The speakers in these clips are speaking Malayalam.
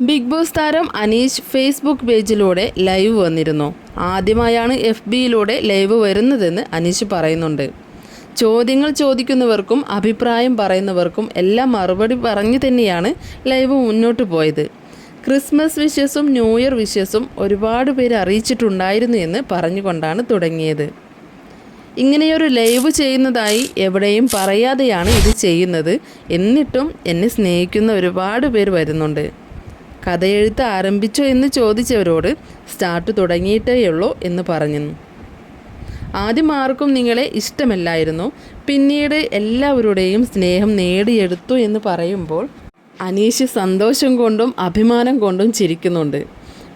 ബിഗ് ബോസ് താരം അനീഷ് ഫേസ്ബുക്ക് പേജിലൂടെ ലൈവ് വന്നിരുന്നു. ആദ്യമായാണ് എഫ് ബിയിലൂടെ ലൈവ് വരുന്നതെന്ന് അനീഷ് പറയുന്നുണ്ട്. ചോദ്യങ്ങൾ ചോദിക്കുന്നവർക്കും അഭിപ്രായം പറയുന്നവർക്കും എല്ലാം മറുപടി പറഞ്ഞു തന്നെയാണ് ലൈവ് മുന്നോട്ട് പോയത്. ക്രിസ്മസ് വിഷസും ന്യൂ ഇയർ വിഷസും ഒരുപാട് പേര് അറിയിച്ചിട്ടുണ്ടായിരുന്നു എന്ന് പറഞ്ഞുകൊണ്ടാണ് തുടങ്ങിയത്. ഇങ്ങനെയൊരു ലൈവ് ചെയ്യുന്നതായി എവിടെയും പറയാതെയാണ് ഇത് ചെയ്യുന്നത്. എന്നിട്ടും എന്നെ സ്നേഹിക്കുന്ന ഒരുപാട് പേർ വരുന്നുണ്ട്. കഥയെഴുത്ത് ആരംഭിച്ചോ എന്ന് ചോദിച്ചവരോട് സ്റ്റാർട്ട് തുടങ്ങിയിട്ടേയുള്ളൂ എന്ന് പറഞ്ഞു. ആദ്യം ആർക്കും നിങ്ങളെ ഇഷ്ടമല്ലായിരുന്നു. പിന്നീട് എല്ലാവരുടെയും സ്നേഹം നേടിയെടുത്തു എന്ന് പറയുമ്പോൾ അനീഷ് സന്തോഷം കൊണ്ടും അഭിമാനം കൊണ്ടും ചിരിക്കുന്നുണ്ട്.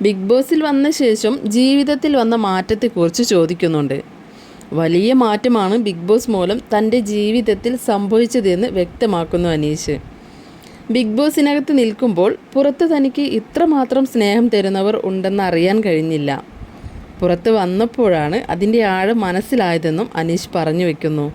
ബിഗ് ബോസിൽ വന്ന ശേഷം ജീവിതത്തിൽ വന്ന മാറ്റത്തെക്കുറിച്ച് ചോദിക്കുന്നുണ്ട്. വലിയ മാറ്റമാണ് ബിഗ് ബോസ് മൂലം തന്റെ ജീവിതത്തിൽ സംഭവിച്ചതെന്ന് വ്യക്തമാക്കുന്നു അനീഷ്. ബിഗ് ബോസിനകത്ത് നിൽക്കുമ്പോൾ പുറത്ത് തനിക്ക് ഇത്രമാത്രം സ്നേഹം തരുന്നവർ ഉണ്ടെന്ന് അറിയാൻ കഴിഞ്ഞില്ല. പുറത്ത് വന്നപ്പോഴാണ് അതിന്റെ ആഴം മനസ്സിലായതെന്നും അനീഷ് പറഞ്ഞു വെക്കുന്നു.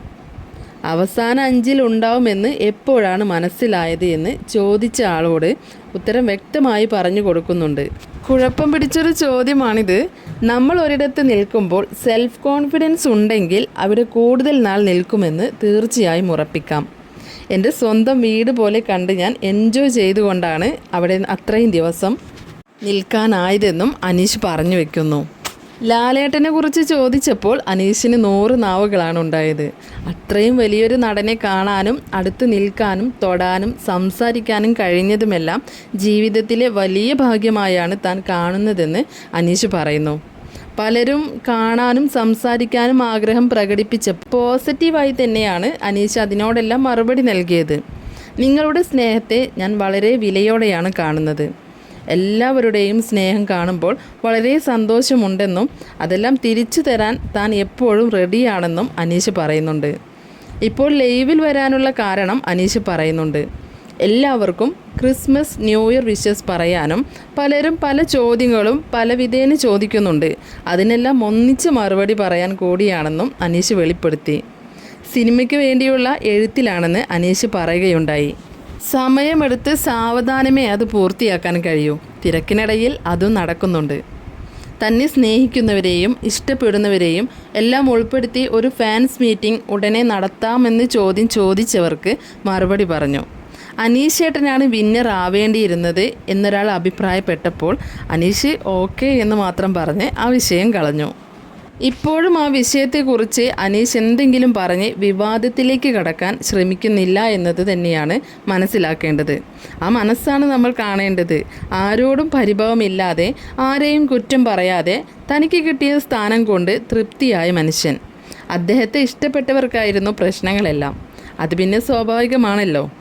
അവസാന അഞ്ചിൽ ഉണ്ടാവുമെന്ന് എപ്പോഴാണ് മനസ്സിലായത് എന്ന് ചോദിച്ച ആളോട് ഉത്തരം വ്യക്തമായി പറഞ്ഞു കൊടുക്കുന്നുണ്ട്. കുഴപ്പം പിടിച്ചൊരു ചോദ്യമാണിത്. നമ്മൾ ഒരിടത്ത് നിൽക്കുമ്പോൾ സെൽഫ് കോൺഫിഡൻസ് ഉണ്ടെങ്കിൽ അവിടെ കൂടുതൽ നാൾ നിൽക്കുമെന്ന് തീർച്ചയായും ഉറപ്പിക്കാം. എന്റെ സ്വന്തം വീട് പോലെ കണ്ട് ഞാൻ എൻജോയ് ചെയ്തുകൊണ്ടാണ് അവിടെ അത്രയും ദിവസം നിൽക്കാനായതെന്നും അനീഷ് പറഞ്ഞു വെക്കുന്നു. ലാലേട്ടനെ കുറിച്ച് ചോദിച്ചപ്പോൾ അനീഷിന് നൂറ് നാവുകളാണ് ഉണ്ടായത്. അത്രയും വലിയൊരു നടനെ കാണാനും അടുത്ത് നിൽക്കാനും തൊടാനും സംസാരിക്കാനും കഴിഞ്ഞതുമെല്ലാം ജീവിതത്തിലെ വലിയ ഭാഗ്യമായാണ് താൻ കാണുന്നതെന്ന് അനീഷ് പറയുന്നു. പലരും കാണാനും സംസാരിക്കാനും ആഗ്രഹം പ്രകടിപ്പിച്ച പോസിറ്റീവായി തന്നെയാണ് അനീഷ് അതിനോടെല്ലാം മറുപടി നൽകിയത്. നിങ്ങളുടെ സ്നേഹത്തെ ഞാൻ വളരെ വിലയോടെയാണ് കാണുന്നത്. എല്ലാവരുടെയും സ്നേഹം കാണുമ്പോൾ വളരെ സന്തോഷമുണ്ടെന്നും അതെല്ലാം തിരിച്ചു തരാൻ താൻ എപ്പോഴും റെഡിയാണെന്നും അനീഷ് പറയുന്നുണ്ട്. ഇപ്പോൾ ലൈവിൽ വരാനുള്ള കാരണം അനീഷ് പറയുന്നുണ്ട്. എല്ലാവർക്കും ക്രിസ്മസ് ന്യൂ ഇയർ വിഷസ് പറയാനും പലരും പല ചോദ്യങ്ങളും പല വിധേന ചോദിക്കുന്നുണ്ട്. അതിനെല്ലാം ഒന്നിച്ച് മറുപടി പറയാൻ കൂടിയാണെന്നും അനീഷ് വെളിപ്പെടുത്തി. സിനിമയ്ക്ക് വേണ്ടിയുള്ള എഴുത്തിലാണെന്ന് അനീഷ് പറയുകയുണ്ടായി. സമയമെടുത്ത് സാവധാനമേ അത് പൂർത്തിയാക്കാൻ കഴിയൂ. തിരക്കിനിടയിൽ അതും നടക്കുന്നുണ്ട്. തന്നെ സ്നേഹിക്കുന്നവരെയും ഇഷ്ടപ്പെടുന്നവരെയും എല്ലാം ഉൾപ്പെടുത്തി ഒരു ഫാൻസ് മീറ്റിംഗ് ഉടനെ നടത്താമെന്ന് ചോദ്യം ചോദിച്ചവർക്ക് മറുപടി പറഞ്ഞു. അനീഷ് ചേട്ടനാണ് വിന്നർ ആവേണ്ടിയിരുന്നത് എന്നൊരാൾ അഭിപ്രായപ്പെട്ടപ്പോൾ അനീഷ് ഓക്കെ എന്ന് മാത്രം പറഞ്ഞ് ആ വിഷയം കളഞ്ഞു. ഇപ്പോഴും ആ വിഷയത്തെക്കുറിച്ച് അനീഷ് എന്തെങ്കിലും പറഞ്ഞ് വിവാദത്തിലേക്ക് കടക്കാൻ ശ്രമിക്കുന്നില്ല എന്നത് തന്നെയാണ് മനസ്സിലാക്കേണ്ടത്. ആ മനസ്സാണ് നമ്മൾ കാണേണ്ടത്. ആരോടും പരിഭവമില്ലാതെ ആരെയും കുറ്റം പറയാതെ തനിക്ക് കിട്ടിയ സ്ഥാനം കൊണ്ട് തൃപ്തിയായ മനുഷ്യൻ. അദ്ദേഹത്തെ ഇഷ്ടപ്പെട്ടവർക്കായിരുന്നു പ്രശ്നങ്ങളെല്ലാം. അത് പിന്നെ സ്വാഭാവികമാണല്ലോ.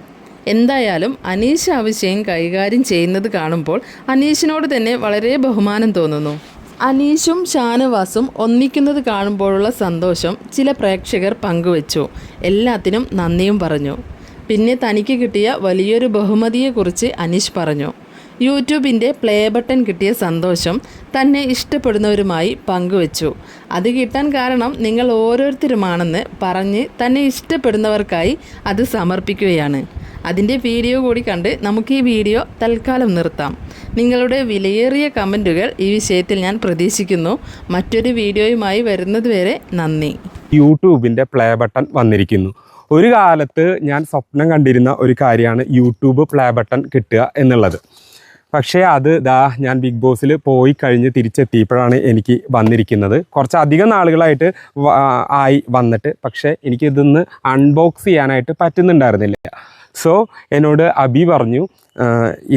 എന്തായാലും അനീഷ് ആ വിഷയം കൈകാര്യം ചെയ്യുന്നത് കാണുമ്പോൾ അനീഷിനോട് തന്നെ വളരെ ബഹുമാനം തോന്നുന്നു. അനീഷും ഷാനവാസും ഒന്നിക്കുന്നത് കാണുമ്പോഴുള്ള സന്തോഷം ചില പ്രേക്ഷകർ പങ്കുവച്ചു. എല്ലാത്തിനും നന്ദിയും പറഞ്ഞു. പിന്നെ തനിക്ക് കിട്ടിയ വലിയൊരു ബഹുമതിയെക്കുറിച്ച് അനീഷ് പറഞ്ഞു. യൂട്യൂബിന്റെ പ്ലേ ബട്ടൺ കിട്ടിയ സന്തോഷം തന്നെ ഇഷ്ടപ്പെടുന്നവരുമായി പങ്കുവച്ചു. അത് കിട്ടാൻ കാരണം നിങ്ങൾ ഓരോരുത്തരുമാണെന്ന് പറഞ്ഞ് തന്നെ ഇഷ്ടപ്പെടുന്നവർക്കായി അത് സമർപ്പിക്കുകയാണ്. അതിന്റെ വീഡിയോ കൂടി കണ്ട് നമുക്ക് ഈ വീഡിയോ തൽക്കാലം നിർത്താം. നിങ്ങളുടെ വിലയേറിയ കമന്റുകൾ ഈ വിഷയത്തിൽ ഞാൻ പ്രതീക്ഷിക്കുന്നു. മറ്റൊരു വീഡിയോയുമായി വരുന്നതുവരെ നന്ദി. യൂട്യൂബിന്റെ പ്ലേ ബട്ടൺ വന്നിരിക്കുന്നു. ഒരു കാലത്ത് ഞാൻ സ്വപ്നം കണ്ടിരുന്ന ഒരു കാര്യമാണ് യൂട്യൂബ് പ്ലേ ബട്ടൺ കിട്ടുക എന്നുള്ളത്. പക്ഷേ അത് ദാ ഞാൻ ബിഗ് ബോസിൽ പോയി കഴിഞ്ഞ് തിരിച്ചെത്തിയപ്പോഴാണ് എനിക്ക് വന്നിരിക്കുന്നത്. കുറച്ച് അധികം നാളുകളായിട്ട് ആയി വന്നിട്ട് പക്ഷേ എനിക്ക് ഇതൊന്ന് അൺബോക്സ് ചെയ്യാനായിട്ട് പറ്റുന്നുണ്ടായിരുന്നില്ല. സോ എന്നോട് അബി പറഞ്ഞു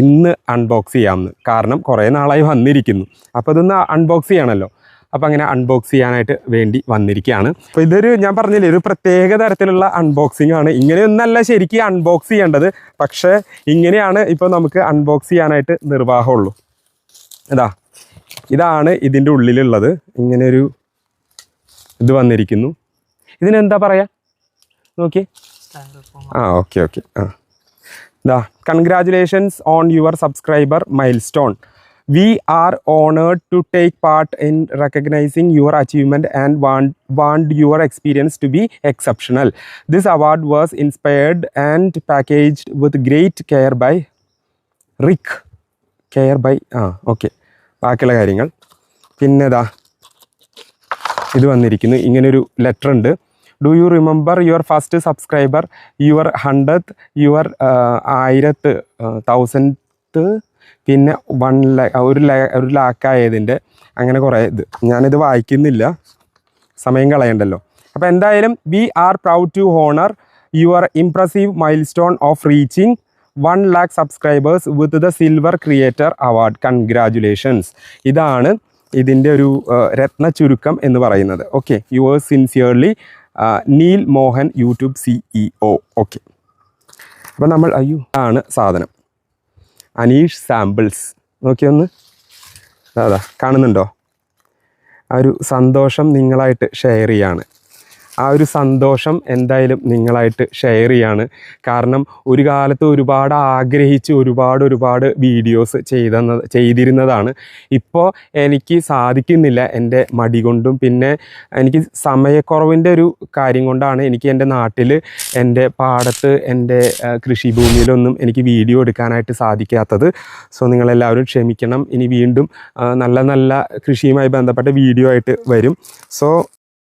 ഇന്ന് അൺബോക്സ് ചെയ്യാമെന്ന് കാരണം കുറേ നാളായി വന്നിരിക്കുന്നു. അപ്പോൾ ഇതൊന്ന് അൺബോക്സ് ചെയ്യണമല്ലോ അപ്പോൾ അങ്ങനെ അൺബോക്സ് ചെയ്യാനായിട്ട് വേണ്ടി വന്നിരിക്കുകയാണ് അപ്പോൾ ഇതൊരു ഞാൻ പറഞ്ഞില്ലേ ഒരു പ്രത്യേക തരത്തിലുള്ള അൺബോക്സിംഗ് ആണ്. ഇങ്ങനെയൊന്നല്ല ശരിക്കും അൺബോക്സ് ചെയ്യേണ്ടത്. പക്ഷേ ഇങ്ങനെയാണ് ഇപ്പോൾ നമുക്ക് അൺബോക്സ് ചെയ്യാനായിട്ട് നിർവാഹമുള്ളൂ. ഇതാ ഇതാണ് ഇതിന്റെ ഉള്ളിലുള്ളത്. ഇങ്ങനെയൊരു ഇത് വന്നിരിക്കുന്നു. ഇതിനെന്താ പറയുക നോക്കി ആ ഓക്കെ ഓക്കെ ആ. ദാ congratulations on your subscriber milestone we are honoured to take part in recognising your achievement and want want your experience to be exceptional this award was inspired and packaged with great care by Rick care by ആ ഓക്കെ ബാക്കിയുള്ള കാര്യങ്ങൾ. പിന്നെതാ ഇത് വന്നിരിക്കുന്നു. ഇങ്ങനൊരു ലെറ്റർ ഉണ്ട്. Do you remember your first subscriber your hundred your ആയിരത്ത് thousand പിന്നെ വൺ ലാ ഒരു ലാ ഒരു ലാക്കായതിന്റെ അങ്ങനെ കുറേ ഇത്. ഞാനിത് വായിക്കുന്നില്ല. സമയം കളയണ്ടല്ലോ. അപ്പോൾ എന്തായാലും we are proud to honour your impressive milestone of reaching one lakh subscribers with the silver creator award congratulations ഇതാണ് ഇതിന്റെ ഒരു രത്ന ചുരുക്കം എന്ന് പറയുന്നത്. Okay yours sincerely Neal Mohan YouTube CEO okay അപ്പോൾ നമ്മൾ അയ്യോ ആണ് സാധനം. അനീഷ് സാമ്പിൾസ്. നോക്കിയൊന്ന് അതാ കാണുന്നുണ്ടോ? ആ ഒരു സന്തോഷം നിങ്ങളായിട്ട് ഷെയർ ചെയ്യാണ്. ആ ഒരു സന്തോഷം എന്തായാലും നിങ്ങളായിട്ട് ഷെയർ ചെയ്യാണ്. കാരണം ഒരു കാലത്ത് ഒരുപാട് ആഗ്രഹിച്ച് ഒരുപാട് ഒരുപാട് വീഡിയോസ് ചെയ്തെന്ന ചെയ്തിരുന്നതാണ്. ഇപ്പോൾ എനിക്ക് സാധിക്കുന്നില്ല എന്റെ മടി കൊണ്ടും. പിന്നെ എനിക്ക് സമയക്കുറവിന്റെ ഒരു കാര്യം കൊണ്ടാണ് എനിക്ക് എന്റെ നാട്ടിൽ എന്റെ പാടത്ത് എന്റെ കൃഷിഭൂമിയിലൊന്നും എനിക്ക് വീഡിയോ എടുക്കാനായിട്ട് സാധിക്കാത്തത്. സോ നിങ്ങളെല്ലാവരും ക്ഷമിക്കണം. ഇനി വീണ്ടും നല്ല നല്ല കൃഷിയുമായി ബന്ധപ്പെട്ട വീഡിയോ ആയിട്ട് വരും. സോ